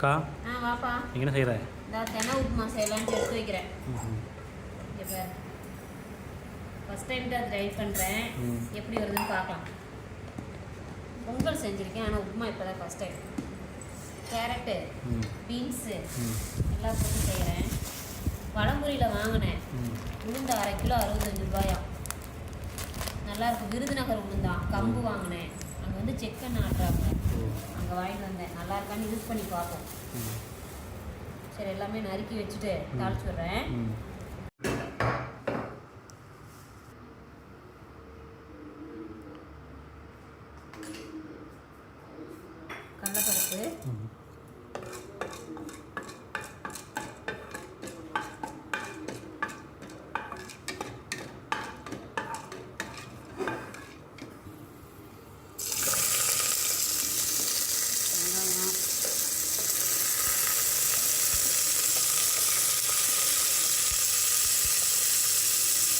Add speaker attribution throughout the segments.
Speaker 1: அக்கா
Speaker 2: ஆ வாப்பா.
Speaker 1: என்ன செய்கிற
Speaker 2: தெனை உப்புமா செய்யலான்ட்டு எடுத்து வைக்கிறேன். இங்கே பாரு. ஃபஸ்ட் டைம் தான் ட்ரை பண்ணுறேன். எப்படி வருதுன்னு பார்க்கலாம். பொங்கல் செஞ்சுருக்கேன் ஆனால் உப்புமா இப்போ தான் ஃபஸ்ட் டைம் கேரட்டு பீன்ஸு எல்லாம் போட்டு செய்கிறேன் பழம்புரியில் வாங்கினேன். உளுந்து அரை கிலோ அறுபத்தஞ்சு ரூபாயா நல்லா இருக்கும் விருதுநகர் உளுந்தான். கம்பு வாங்கினேன். வந்து செக்கெண்ணெய் ஆட்டுறாங்க
Speaker 1: ஓ
Speaker 2: அங்கே வாங்கிட்டு வந்தேன். நல்லா இருக்கான்னு யூஸ் பண்ணி பார்ப்போம். சரி எல்லாமே நறுக்கி வச்சுட்டு தாளிச்சு விட்றேன். கடலப்பருப்பு
Speaker 1: ம்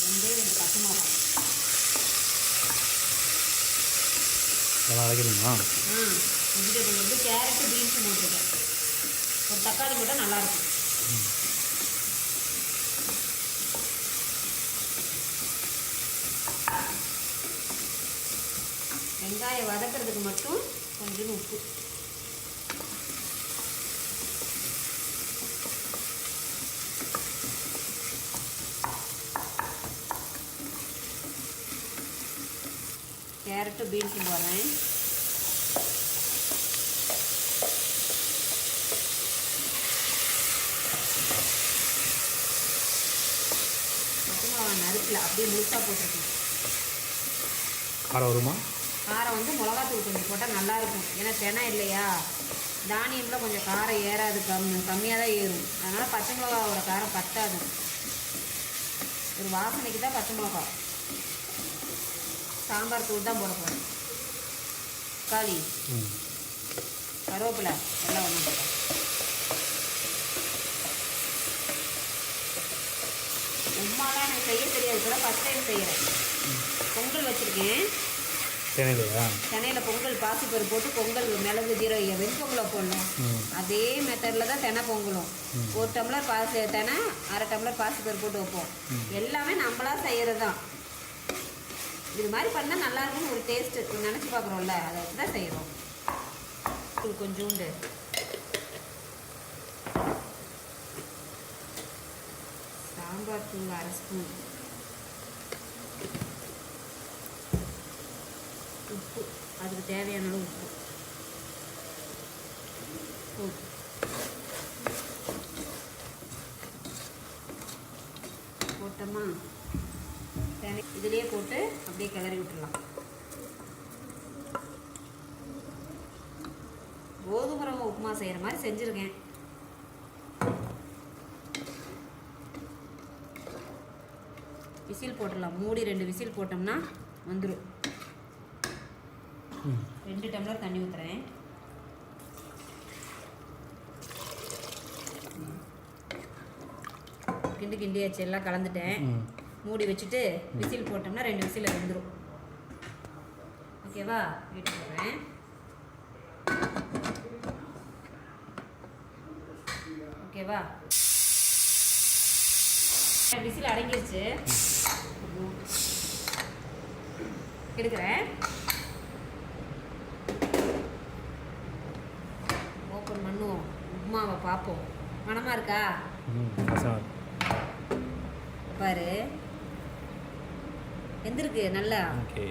Speaker 2: வெங்காயம் மிளகாய்
Speaker 1: இதெல்லாம்
Speaker 2: ஆ வெஜிடபிள் வந்து கேரட்டு பீன்ஸ் போட்டிருக்கேன். ஒரு தக்காளி போட்டால் நல்லாயிருக்கும் வெங்காயம் வதக்கிறதுக்கு மட்டும் கொஞ்சம் உப்பு. கேரட்டு பீன்ஸ் போடுறேன். மிளகா நறுக்கல அப்படியே முழுசாக போட்டிருக்கேன்.
Speaker 1: காரம் வருமா?
Speaker 2: காரம் வந்து மிளகாத்தூள் கொஞ்சம் போட்டால் நல்லாயிருக்கும். ஏன்னா தெனை இல்லையா? தானியம்ல கொஞ்சம் காரம் ஏறாது கம் கம்மியாக தான் ஏறும். அதனால் பச்சை மிளகாவோட காரம் பத்தாது. ஒரு வாசனைக்கு தான் பச்சை மிளகா சாம்பார் தூள் தான் போட போகிறேன் தக்காளி கருவேப்பிலை எல்லாம் ஒன்றா போட்டேன் உமாலாம் எனக்கு செய்ய தெரியாது. கூட ஃபஸ்ட் டைம் செய்கிறேன் பொங்கல் வச்சுருக்கேன்.
Speaker 1: தேனையிலையா
Speaker 2: தென்னையில் பொங்கல் பாசிப்பருப்பு போட்டு பொங்கல் மிளகு ஜீரகம் வெண்பொங்கலை போடணும். அதே மெத்தடில் தான் தெனை பொங்கலும். ஒரு டம்ளர் பாசி தெனை அரை டம்ளர் பாசிப்பருப்பு போட்டு வைப்போம். எல்லாமே நம்மளா செய்கிறது தான் இது மாதிரி பண்ணால் நல்லா இருக்கும்னு ஒரு டேஸ்ட்டு நினச்சி பார்க்குறோம்ல அதை வச்சு தான் செய்கிறோம் கொஞ்சோண்டு. சாம்பார் தூள் அரை ஸ்பூன். உப்பு அதுக்கு தேவையான அளவு உப்பு. உப்பு தேவை இதுலேயே போட்டு அப்படியே கிளறி விட்டுடலாம் கோதுமை ரவை உப்புமா செய்கிற மாதிரி செஞ்சுருக்கேன். விசில் போட்டுடலாம். மூடி ரெண்டு விசில் போட்டோம்னா வந்துடும் ரெண்டு டம்ளர் தண்ணி ஊற்றுறேன் கிண்டு கிண்டியாச்சு. எல்லாம் கலந்துட்டேன். மூடி வச்சுட்டு விசில் போட்டோம்னா ரெண்டு விசில் வெந்துடும் ஓகேவா? வீட்டு போடுறேன் ஓகேவா? விசில் அடங்கிருச்சு. எடுக்கிறேன். ஓப்பன் பண்ணுவோம். உப்புமாவை பார்ப்போம். மனமா இருக்கா? பாரு. எந்திருக்கு நல்லா.
Speaker 1: ஓகே.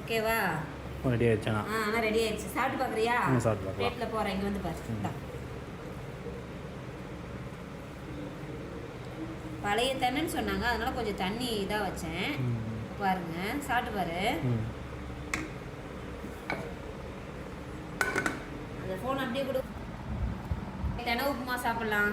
Speaker 2: ஓகேவா?
Speaker 1: ரெடி ஆயிடுச்சா
Speaker 2: ஆ ஆனால் ரெடி ஆயிடுச்சு. சாப்பிட்டு பார்க்குறியா?
Speaker 1: சாப்பிட்டு பார்க்கலாம்.
Speaker 2: பிளேட்டில் போகிறேன் இங்கே வந்து பாரு. பழைய தென்னைன்னு சொன்னாங்க. அதனால கொஞ்சம் தண்ணி இதாக வச்சேன். பாருங்க. சாப்பிட்டு பாரு. அந்த ஃபோன் அப்படியே கொடு. தெனை உப்புமா சாப்பிட்லாம்.